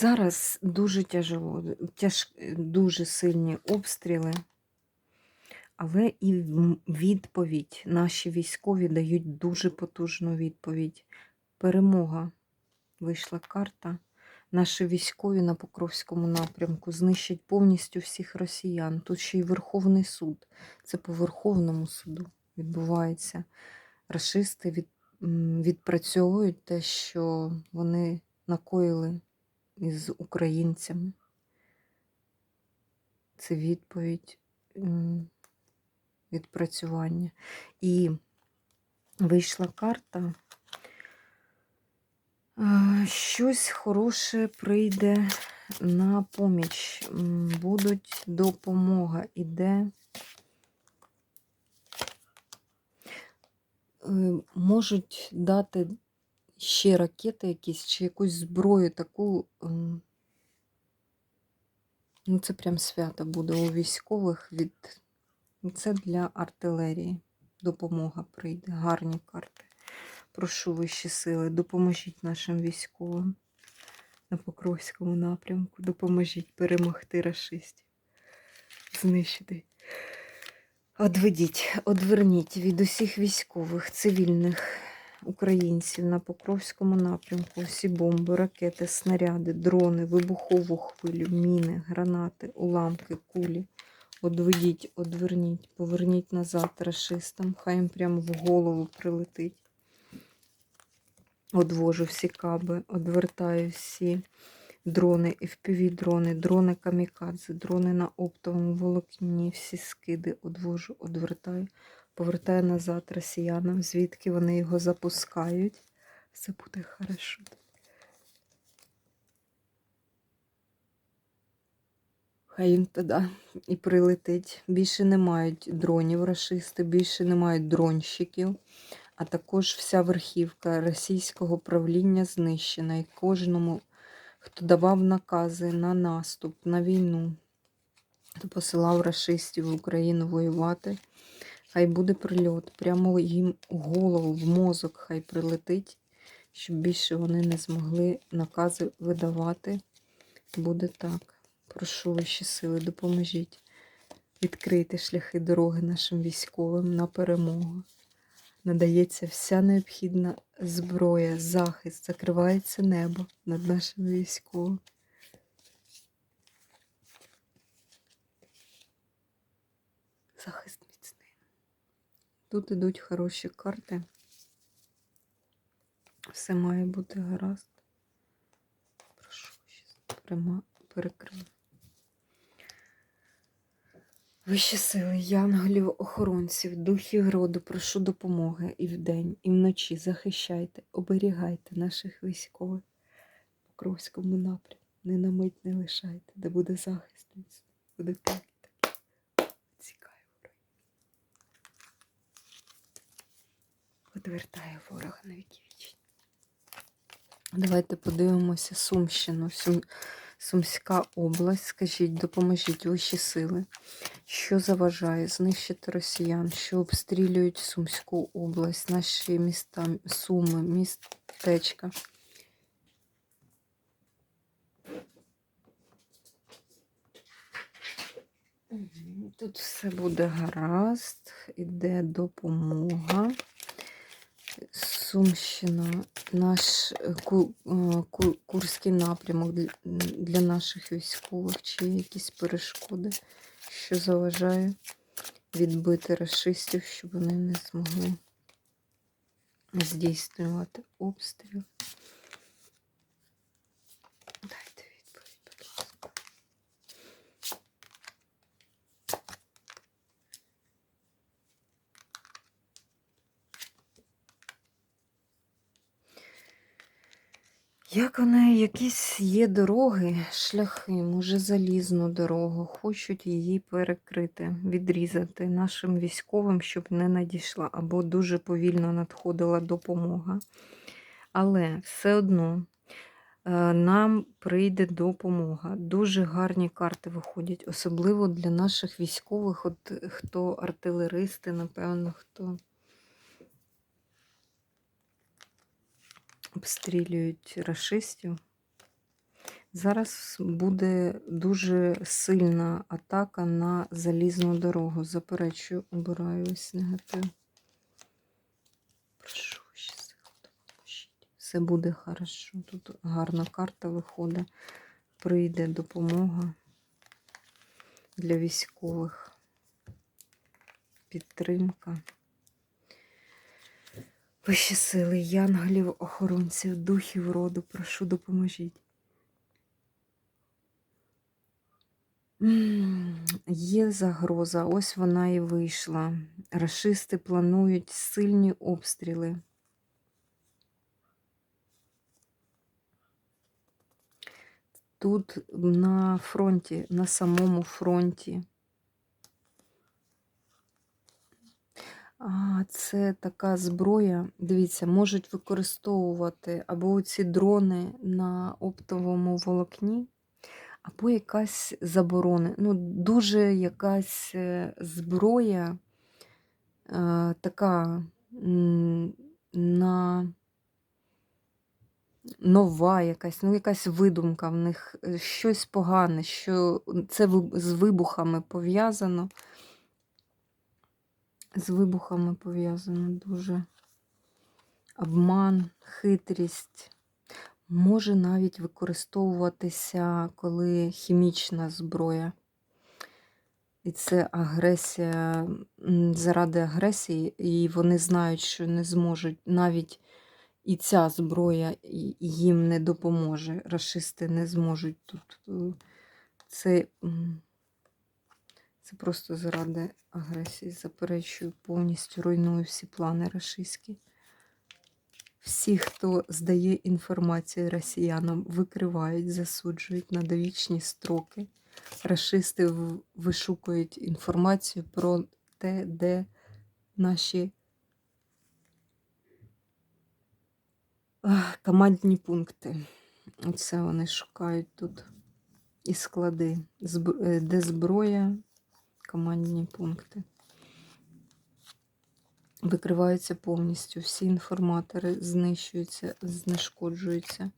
Зараз дуже тяжело, тяж, дуже сильні обстріли, але і відповідь. Наші військові дають дуже потужну відповідь. Перемога. Вийшла карта. Наші військові на Покровському напрямку знищать повністю всіх росіян. Тут ще й Верховний суд. Це по Верховному суду відбувається. Рашисти від, відпрацьовують те, що вони накоїли із українцями. Це відповідь відпрацювання. І вийшла карта. Щось хороше прийде на поміч. Будуть допомога. Іде. Е, Можуть дати ще ракети якісь, чи якусь зброю таку. Ну, це прям свято буде у військових від. Це для артилерії. Допомога прийде. Гарні карти. Прошу вищі сили, допоможіть нашим військовим на Покровському напрямку. Допоможіть перемогти рашистів. Знищити. Одведіть, одверніть від усіх військових, цивільних українців на Покровському напрямку всі бомби, ракети, снаряди, дрони, вибухову хвилю, міни, гранати, уламки, кулі. Одведіть, одверніть, поверніть назад рашистам, хай їм прямо в голову прилетить. Одвожу всі каби, одвертаю всі дрони, FPV-дрони, дрони камікадзе, дрони на оптовому волокні, всі скиди одвожу, одвертаю, повертаю назад росіянам, звідки вони його запускають. Все буде хорошо. Хай їм тоді і прилетить. Більше не мають дронів рашисти, більше не мають дронщиків, а також вся верхівка російського правління знищена. І кожному, хто давав накази на наступ, на війну, хто посилав рашистів в Україну воювати, хай буде прильот. Прямо їм у голову, в мозок хай прилетить, щоб більше вони не змогли накази видавати. Буде так. Прошу вищі сили, допоможіть відкрити шляхи дороги нашим військовим на перемогу. Надається вся необхідна зброя, захист, закривається небо над нашим військовим. Захист міцний. Тут ідуть хороші карти. Все має бути гаразд. Прошу, прямо перекрию. Вищі сили, янголів, охоронців, духів роду, прошу допомоги і вдень, і вночі захищайте, оберігайте наших військових в Покровському напрямку. Не на мить не лишайте, де буде захист, буде так і так. Цікає ворог. Одвертає ворога на віки вічні. Давайте подивимося Сумщину. Сум... Сумська область. Скажіть, допоможіть вищі сили, що заважає знищити росіян, що обстрілюють Сумську область, наші міста, Суми, містечка. Тут все буде гаразд, іде допомога. Сумщина, наш е, ку, е, ку, Курський напрямок для, наших військових, чи якісь перешкоди, що заважає відбити расистів, щоб вони не змогли здійснювати обстріл. Як вони, якісь є дороги, шляхи, може залізну дорогу, хочуть її перекрити, відрізати нашим військовим, щоб не надійшла, або дуже повільно надходила допомога. Але все одно е, нам прийде допомога. Дуже гарні карти виходять, особливо для наших військових, от хто артилеристи, напевно, хто. Обстрілюють рашистів. Зараз буде дуже сильна атака на залізну дорогу. Заперечую, обираю ось негатив. Прошу ще. Все буде хорошо. Тут гарна карта виходить. Прийде допомога для військових. Підтримка. Вищі сили, янголів, охоронців, духів роду, прошу допоможіть. Є загроза, ось вона і вийшла. Рашисти планують сильні обстріли. Тут на фронті, на самому фронті. А, це така зброя. Дивіться, можуть використовувати або ці дрони на оптовому волокні, або якась заборона. Ну, дуже якась е, зброя е, така на нова якась, ну, якась видумка в них, е, щось погане, що це з вибухами пов'язано з вибухами пов'язано дуже. Обман, хитрість. Може навіть використовуватися, коли хімічна зброя. І це агресія заради агресії, і вони знають, що не зможуть навіть і ця зброя їм не допоможе. Рашисти не зможуть тут. е, Це це просто заради агресії. Заперечую, повністю руйную всі плани рашистські. Всі, хто здає інформацію росіянам, викривають, засуджують на довічні строки. Рашисти вишукують інформацію про те, де наші командні пункти. Оце вони шукають тут. І склади, е, де зброя, командні пункти. Викриваються повністю. Всі інформатори знищуються, знешкоджуються,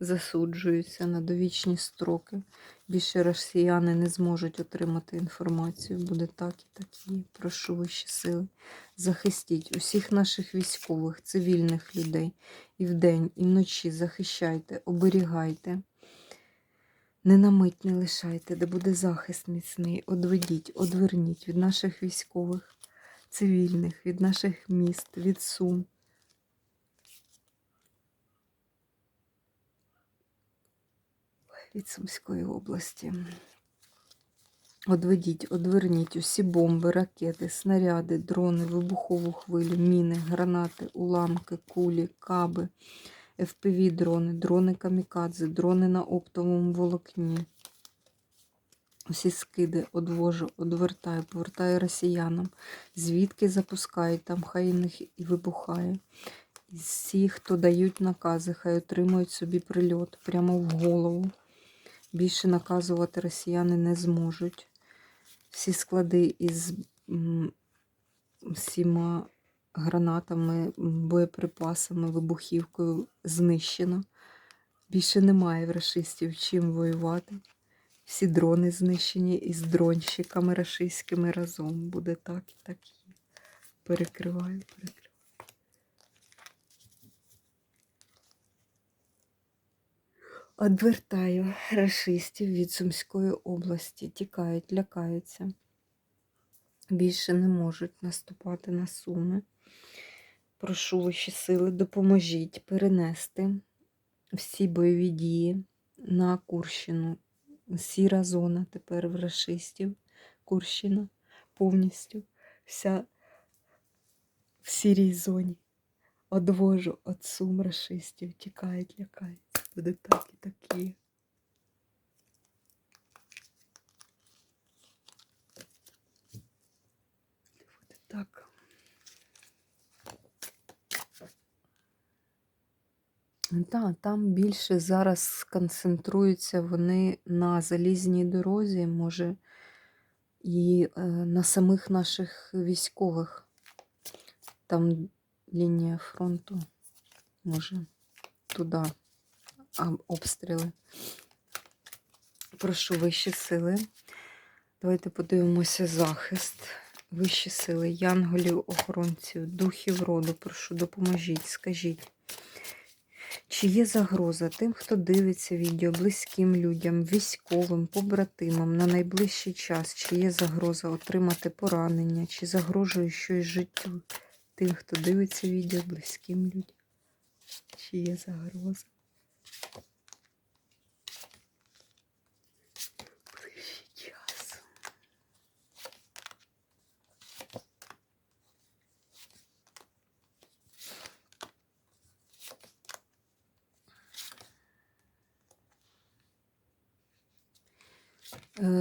засуджуються на довічні строки. Більше росіяни не зможуть отримати інформацію. Буде так і так і. Прошу вищі сили. Захистіть усіх наших військових, цивільних людей і вдень, і вночі захищайте, оберігайте. Не на мить не лишайте, де буде захист міцний. Одведіть, одверніть від наших військових, цивільних, від наших міст, від сум. Від Сумської області. Одведіть, одверніть усі бомби, ракети, снаряди, дрони, вибухову хвилю, міни, гранати, уламки, кулі, каби, FPV-дрони, дрони камікадзе, дрони на оптовому волокні. Усі скиди одвожу, одвертаю, повертаю росіянам. Звідки запускають, там хай них і вибухає. І всі, хто дають накази, хай отримують собі прильот прямо в голову. Більше наказувати росіяни не зможуть. Всі склади із всіма гранатами, боєприпасами, вибухівкою знищено. Більше немає в рашистів чим воювати. Всі дрони знищені із дронщиками рашистськими разом. Буде так і так є. Перекриваю, перекриваю. Одвертаю рашистів від Сумської області. Тікають, лякаються. Більше не можуть наступати на Суми. Прошу ваші сили, допоможіть перенести всі бойові дії на Курщину. Сіра зона тепер в рашистів. Курщина повністю вся в сірій зоні. Одвожу от сум рашистів, тікають, лякаються. Буде так і такі. Буде так. Так, там більше зараз сконцентруються вони на залізній дорозі, може, і е, на самих наших військових. Там лінія фронту, може, туди обстріли. Прошу вищі сили. Давайте подивимося захист. Вищі сили, янголів, охоронців, духів роду. Прошу, допоможіть, скажіть. Чи є загроза тим, хто дивиться відео, близьким людям, військовим, побратимам на найближчий час? Чи є загроза отримати поранення, чи загрожує щось життю тим, хто дивиться відео, близьким людям? Чи є загроза?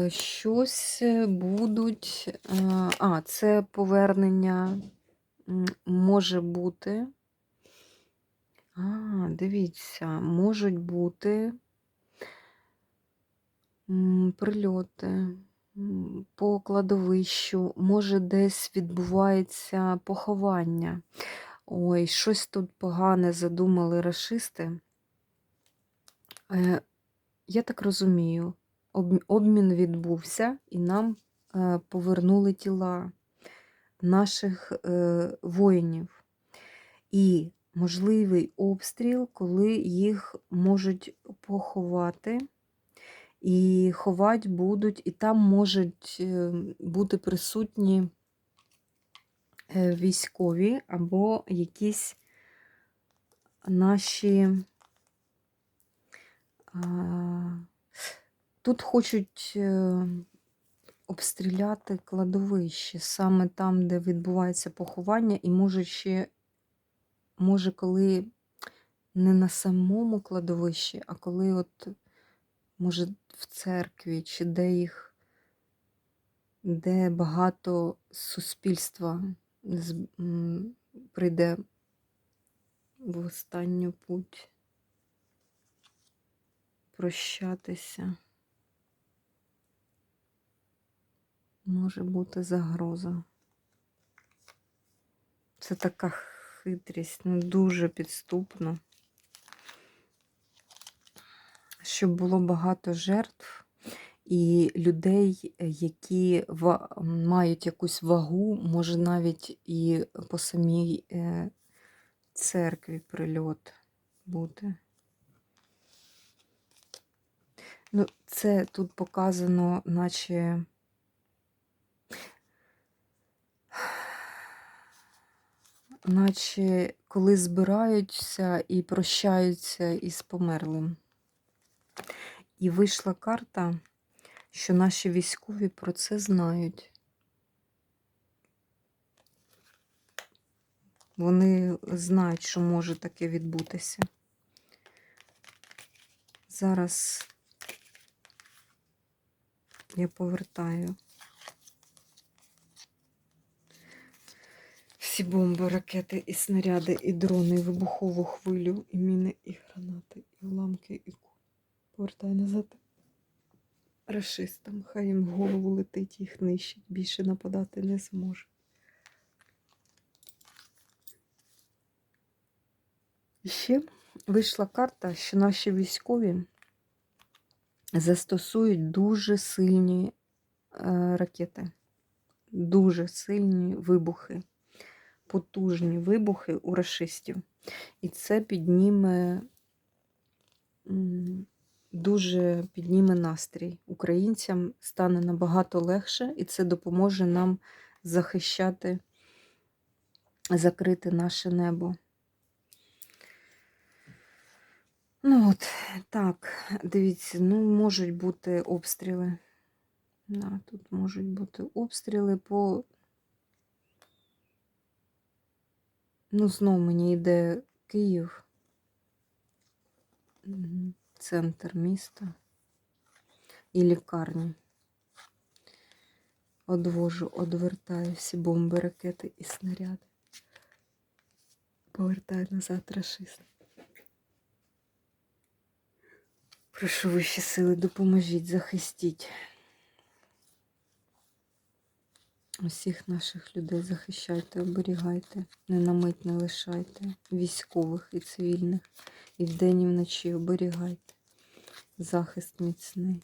Щось е, будуть. е, А, це повернення може бути. А, дивіться, можуть бути прильоти по кладовищу, може десь відбувається поховання. Ой, щось тут погане задумали рашисти. Е, Я так розумію, обмін відбувся, і нам е, повернули тіла наших е, воїнів. І можливий обстріл, коли їх можуть поховати, і ховати будуть, і там можуть е, бути присутні військові або якісь наші. Тут хочуть е, обстріляти кладовище, саме там, де відбувається поховання, і може ще, може, коли не на самому кладовищі, а коли от, може, в церкві, чи де їх, де багато суспільства прийде в останню путь прощатися. Може бути загроза. Це така хитрість, ну дуже підступна. Щоб було багато жертв і людей, які мають якусь вагу, може навіть і по самій е, церкві прильот бути. Ну, це тут показано, наче. Наче коли збираються і прощаються із померлим. І вийшла карта, що наші військові про це знають. Вони знають, що може таке відбутися. Зараз я повертаю всі бомби, ракети, і снаряди, і дрони, і вибухову хвилю, і міни, і гранати, і уламки, і кулі. Повертаю назад. Рашистам, хай їм в голову летить, їх нищить, більше нападати не зможе. І ще вийшла карта, що наші військові застосують дуже сильні е, ракети, дуже сильні вибухи, потужні вибухи у рашистів. І це підніме дуже підніме настрій. Українцям стане набагато легше, і це допоможе нам захищати, закрити наше небо. Ну от, так, дивіться, ну можуть бути обстріли. Да, тут можуть бути обстріли по. Ну, знов мені йде Київ. Центр міста і лікарні. Одвожу, одвертаю всі бомби, ракети і снаряди. Повертаю назад рашист. Прошу вищі сили, допоможіть, захистіть. Усіх наших людей захищайте, оберігайте, не на мить не лишайте, військових і цивільних, і вдень, і вночі оберігайте. Захист міцний.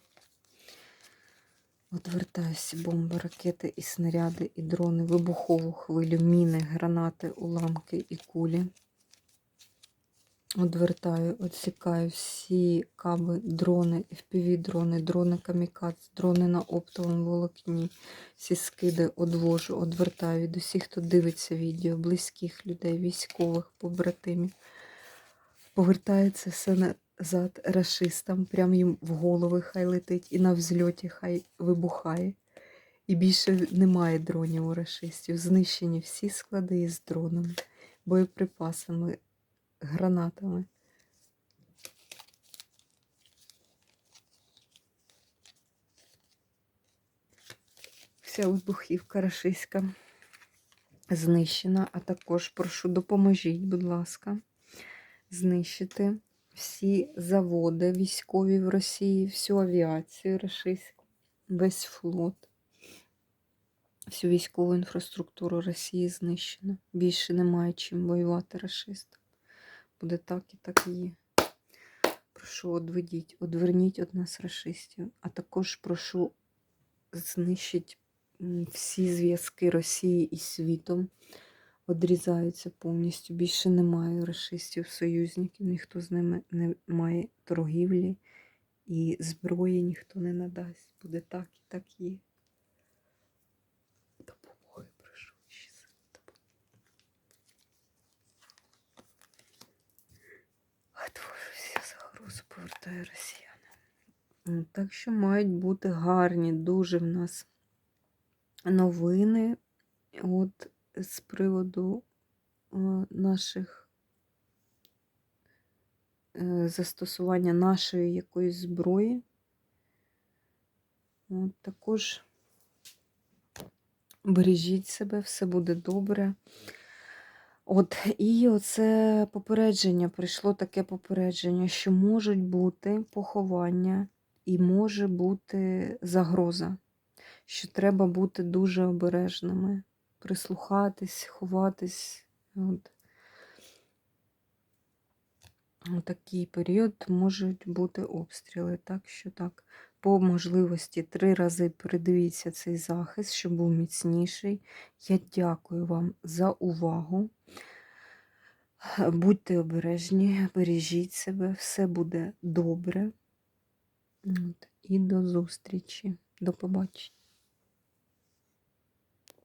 Отвертаюся бомби, ракети і снаряди, і дрони, вибухову хвилю, міни, гранати, уламки і кулі. Одвертаю, відсікаю всі каби, дрони, FPV-дрони, дрони камікадз, дрони на оптовому волокні, всі скиди одвожу, одвертаю від усіх, хто дивиться відео, близьких людей, військових, побратимів. Повертається все назад рашистам, прямо їм в голови хай летить, і на взльоті хай вибухає. І більше немає дронів у рашистів. Знищені всі склади із дронами, боєприпасами, гранатами. Вся вибухівка рашистська знищена, а також прошу допоможіть, будь ласка, знищити всі заводи військові в Росії, всю авіацію рашистську, весь флот, всю військову інфраструктуру Росії знищено. Більше немає чим воювати рашистам. Буде так і так і є. Прошу, одведіть, одверніть від нас рашистів, а також прошу знищити всі зв'язки Росії із світом. Одрізаються повністю. Більше немає рашистів, союзників, ніхто з ними не має торгівлі і зброї ніхто не надасть. Буде так і так є. Допомоги, прошу. ще сили допомоги. Отвожу всю загрозу, повертаю росіянам. Так що мають бути гарні дуже в нас новини. От з приводу е, наших е, застосування нашої якоїсь зброї. От також бережіть себе, все буде добре. От, і оце попередження, прийшло таке попередження, що можуть бути поховання і може бути загроза, що треба бути дуже обережними, прислухатись, ховатись. От. У такий період можуть бути обстріли. Так що так, по можливості три рази передивіться цей захист, щоб був міцніший. Я дякую вам за увагу. Будьте обережні, бережіть себе, все буде добре. І до зустрічі. До побачення.